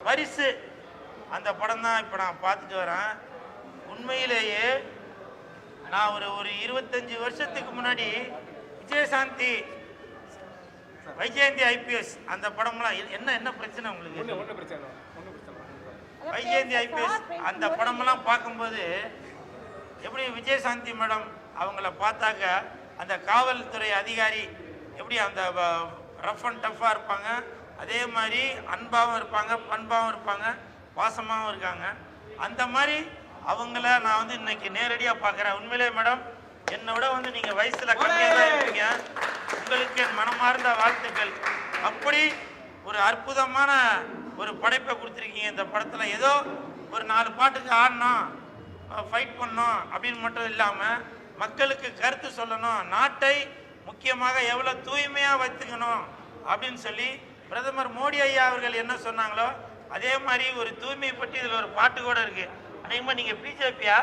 பரிசு அந்த படம் தான் இப்போ நான் பார்த்துட்டு வரேன். உண்மையிலேயே நான் ஒரு ஒரு இருபத்தஞ்சு வருஷத்துக்கு முன்னாடி விஜயசாந்தி வைஜெயந்தி ஐபிஎஸ் அந்த படம்லாம் என்ன என்ன பிரச்சனை உங்களுக்கு. வைஜெயந்தி ஐபிஎஸ் அந்த படமெல்லாம் பார்க்கும்போது எப்படி விஜயசாந்தி மேடம் அவங்கள பார்த்தாக்க அந்த காவல்துறை அதிகாரி எப்படி அந்த ரஃப் அண்ட் டஃப்பாக இருப்பாங்க? அதே மாதிரி அன்பாகவும் இருப்பாங்க பண்பாகவும் இருப்பாங்க பாசமாகவும் இருக்காங்க. அந்த மாதிரி அவங்கள நான் வந்து இன்னைக்கு நேரடியாக பார்க்குறேன். உண்மையிலே மேடம் என்னை விட வந்து நீங்கள் வயசில் கம்மியாக தான் இருப்பீங்க. உங்களுக்கு என் மனமார்ந்த வாழ்த்துக்கள். அப்படி ஒரு அற்புதமான ஒரு படைப்பை கொடுத்துருக்கீங்க. இந்த படத்தில் ஏதோ ஒரு நாலு பாட்டுக்கு ஆடணும் ஃபைட் பண்ணணும் அப்படின்னு மட்டும் இல்லாமல் மக்களுக்கு கருத்து சொல்லணும். நாட்டை முக்கியமாக எவ்வளோ தூய்மையாக வைத்துக்கணும் அப்படின்னு சொல்லி பிரதமர் மோடி ஐயா அவர்கள் என்ன சொன்னாங்களோ அதே மாதிரி ஒரு தூய்மை பற்றி இதில் ஒரு பாட்டு கூட இருக்கு. அநேகமாக நீங்கள் பிஜேபியா?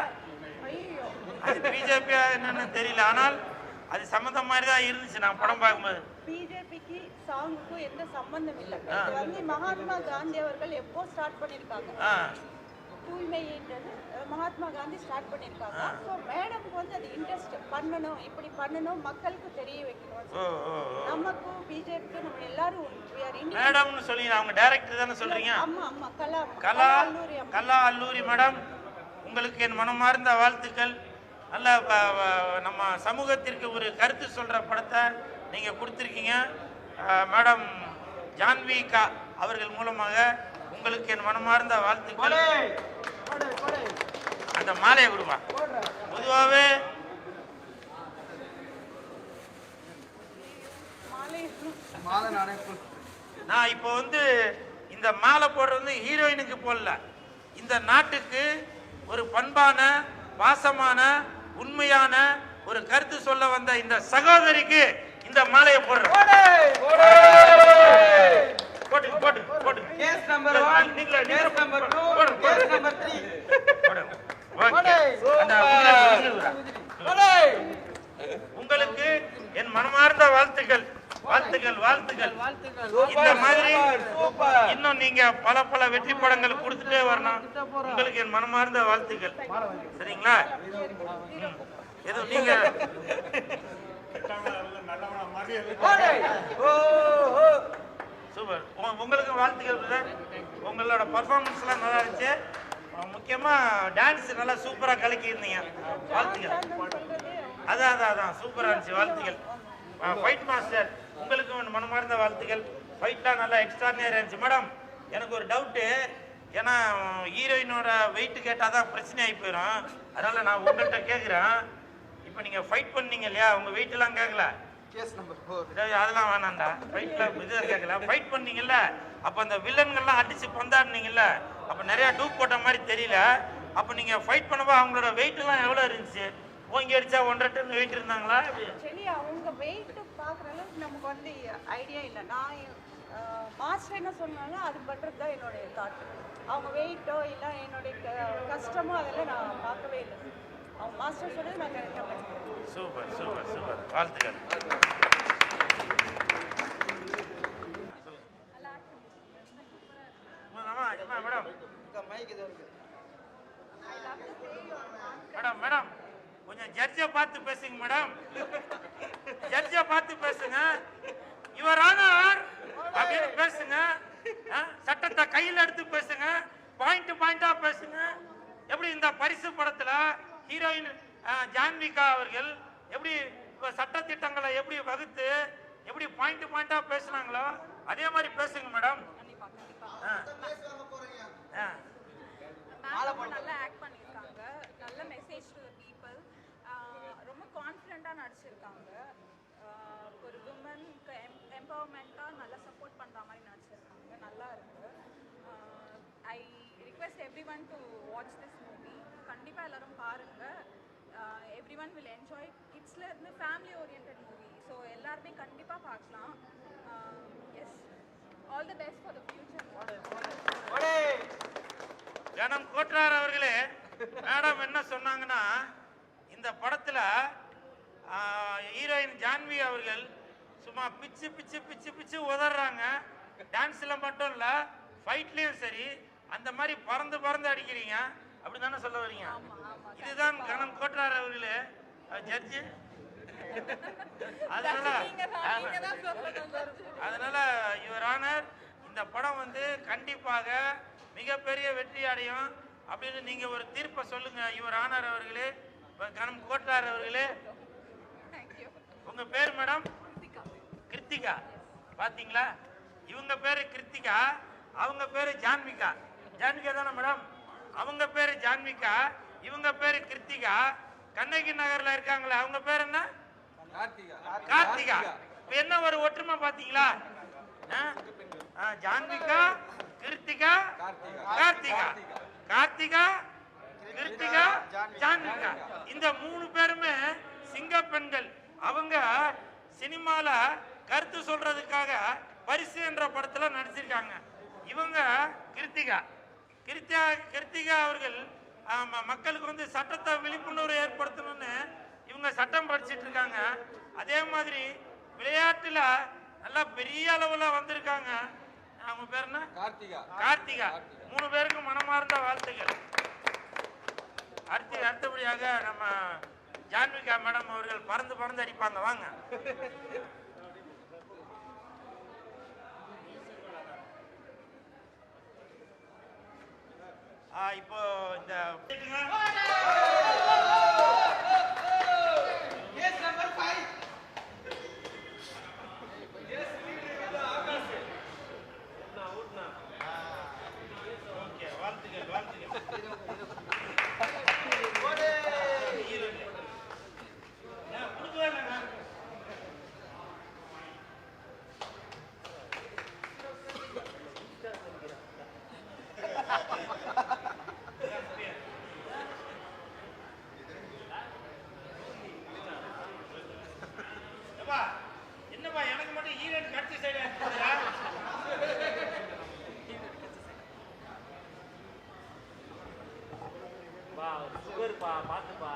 அது பிஜேபியா என்னன்னு தெரியல. ஆனால் அது சம்மந்தம் மாதிரி தான் இருந்துச்சு நான் படம் பார்க்கும்போது. பிஜேபிக்கு சாங்குக்கும் எந்த சம்பந்தம் இல்லை. ஆ. இது வந்து மகாத்மா காந்தி அவர்கள் எப்போ ஸ்டார்ட் பண்ணியிருக்காங்க? தூய்மைன்றது மகாத்மா காந்தி ஸ்டார்ட் பண்ணியிருக்காங்க. ஸோ மேடம்க்கு வந்து அது இன்ட்ரெஸ்ட் பண்ணணும். இப்படி பண்ணணும் மக்களுக்கு தெரிய வைக்கணும். நமக்கும் பிஜேபிக்கும் நம்ம மேடம்னு சொல்லி அவங்க டைரக்டர் தானே சொல்றீங்க? கலா கலா கல்லூரி அம்மா. கலா அல்லூரி மேடம் உங்களுக்கு என் மனமார்ந்த வாழ்த்துக்கள். நல்ல நம்ம சமூகத்திற்கு ஒரு கருத்து சொல்ற படத்தை நீங்க கொடுத்துருக்கீங்க. மேடம் ஜான்விகா அவர்கள் மூலமாக உங்களுக்கு என் மனமார்ந்த வாழ்த்துக்கள். அந்த மாலையை கொடுப்பா பொதுவாகவே மாலை நான் இப்போ வந்து இந்த மாலை போடுறது ஹீரோயினுக்கு போடல. இந்த நாட்டுக்கு ஒரு பண்பான பாசமான உண்மையான ஒரு கருத்து சொல்ல வந்த இந்த சகோதரிக்கு இந்த மாலையை போடுறேன். போட்டு போட்டு போட்டு கேஸ் நம்பர் ஒன் நீங்களே, நீங்களே கேஸ் நம்பர் டூ போடு. கேஸ் நம்பர் உங்களுக்கு என் மனமார்ந்த வாழ்த்துக்கள். வாழ்த்துக்கள் வாழ்த்துக்கள். இந்த மாதிரி இன்னும் நீங்க பல பல வெற்றி படங்கள் கொடுத்துட்டே வரணும். உங்களுக்கு என் மனமார்ந்த வாழ்த்துக்கள். சரிங்களா. ஏதோ நீங்க சூப்பர். உங்க- உங்களுக்கு வாழ்த்துக்கள். உங்களோட பர்ஃபார்மன்ஸ்லாம் நல்லா இருந்துச்சு. முக்கியமா டான்ஸ் நல்லா சூப்பரா கலக்கியிருந்தீங்க வாழ்த்துக்கள். அதான் அதான் அதான். சூப்பரா இருந்துச்சு. வாழ்த்துக்கள். ஃபைட் மாஸ்டர் உங்களுக்கு என் மனமார்ந்த வாழ்த்துக்கள். ஃபைட்லாம் நல்லா எக்ஸ்ட்ராடினரியா இருந்துச்சு. மேடம் எனக்கு ஒரு டவுட்டு ஏன்னா ஹீரோயினோட வெயிட் கேட்டால் தான் பிரச்சனை ஆகி போயிடும் அதனால நான் உங்கள்கிட்ட கேட்குறேன் இப்போ நீங்கள் ஃபைட் பண்ணீங்க இல்லையா? உங்கள் எல்லாம் கேட்கல கேஸ் நம்பர் ஃபோர் அதெல்லாம் வேணாம்டா. ஃபைட்ல இது கேட்கல ஃபைட் பண்ணீங்கல்ல. அப்போ அந்த வில்லன்கள்லாம் அடிச்சு பந்தாடினீங்கல்ல. அப்போ நிறைய டூப் போட்ட மாதிரி தெரியல. அப்போ நீங்க ஃபைட் பண்ணப்போ அவங்களோட எல்லாம் எவ்வளோ இருந்துச்சு? ஓங்கி அடிச்சா ஒன்றரை டன் வெயிட் இருந்தாங்களா? சரி அவங்க வெயிட் பார்க்குற அளவுக்கு நமக்கு வந்து ஐடியா இல்லை. நான் மாஸ்டர் என்ன சொன்னாலும் அது பண்ணுறது தான் என்னுடைய தாட் அவங்க வெயிட்டோ இல்லை என்னுடைய க- கஷ்டமோ அதெல்லாம் நான் பார்க்கவே இல்லை. அவங்க மாஸ்டர் சொன்னது நான் கரெக்டாக பண்ணிக்கிறேன். Super super super. வாழ்த்துக்கள். Madam madam. கொஞ்சம் ஜட்ஜை பார்த்து பேசுங்க மேடம். ஜட்ஜை பார்த்து பேசுங்க. இவர் ஆனார் அப்படின்னு பேசுங்க. சட்டத்தை கையில் எடுத்து பேசுங்க. பாயிண்ட் பாயிண்டா பேசுங்க. எப்படி இந்த பரிசு படத்துல ஹீரோயின் ஜான்விகா அவர்கள் எப்படி சட்ட திட்டங்களை எப்படி வகுத்து எப்படி பாயிண்ட் பாயிண்டா பேசுனாங்களோ அதே மாதிரி பேசுங்க மேடம். கான்ஃபிடென்ட்டாக நடிச்சிருக்காங்க. ஒரு உமனுக்கு எம் எம்பவர்மெண்ட்டாக நல்லா சப்போர்ட் பண்ணுற மாதிரி நடிச்சிருக்காங்க. நல்லா இருக்கு. I request every one to watch this movie கண்டிப்பாக எல்லோரும் பாருங்கள் எவ்ரி ஒன் வில் என்ஜாய் கிட்ஸில் இருந்து ஃபேமிலி ஓரியன்ட் மூவி ஸோ எல்லாருமே கண்டிப்பாக பார்க்கலாம். Yes all the best for the future ஜனம் கோட்டார் அவர்களே மேடம் என்ன சொன்னாங்கன்னா இந்த படத்தில் ஹீரோயின் ஜான்வி அவர்கள் சும்மா பிச்சு பிச்சு பிச்சு பிச்சு உதறாங்க. டான்ஸ்ல மட்டும் இல்ல ஃபைட்லேயும் சரி அந்த மாதிரி பறந்து பறந்து அடிக்கிறீங்க. அப்படி தானே சொல்ல வரீங்க? இதுதான் கணம் கோட்டார் அவர்களே. ஜட்ஜு அதனால அதனால யுவர் ஆனர் இந்த படம் வந்து கண்டிப்பாக மிகப்பெரிய வெற்றி அடையும். அப்படின்னு நீங்க ஒரு தீர்ப்பை சொல்லுங்க யுவர் ஆனர் அவர்களே. கணம் கோட்டார் அவர்களே தேங்க்யூ உங்க பேர் மேடம் கிருத்திகா. பாத்தீங்களா? இவங்க பேரு கிருத்திகா அவங்க பேரு ஜான்விகா. ஜான்விகா தானே மேடம்? அவங்க பேரு ஜான்விகா இவங்க பேரு கிருத்திகா. கண்ணகி நகர்ல இருக்காங்களே அவங்க பேர் என்ன? கார்த்திகா. கார்த்திகா. இப்ப என்ன ஒரு ஒற்றுமை? ஆ, ஜான்விகா கிருத்திகா கார்த்திகா. கார்த்திகா. கிருத்திகா. ஜான்விகா. இந்த மூணு பேருமே சிங்க பெண்கள். அவங்க சினிமால கருத்து சொல்றதுக்காக பரிசு என்ற படத்துல நடிச்சிருக்காங்க. இவங்க கிருத்திகா. கிருத்திகா கிருத்திகா அவர்கள் மக்களுக்கு வந்து சட்டத்தை விழிப்புணர்வு ஏற்படுத்தணும்னு இவங்க சட்டம் படிச்சிட்டு இருக்காங்க. அதே மாதிரி விளையாட்டுல நல்லா பெரிய அளவுல வந்திருக்காங்க. அவங்க பேர் என்ன? கார்த்திகா. கார்த்திகா. மூணு பேருக்கும் மனமார்ந்த வாழ்த்துக்கள். அடுத்து அடுத்தபடியாக நம்ம ஜான்விகா மேடம் அவர்கள் பறந்து பறந்து அடிப்பாங்க. வாங்க. இப்போ இந்த பா சுகர்ப்பா பார்த்துப்பா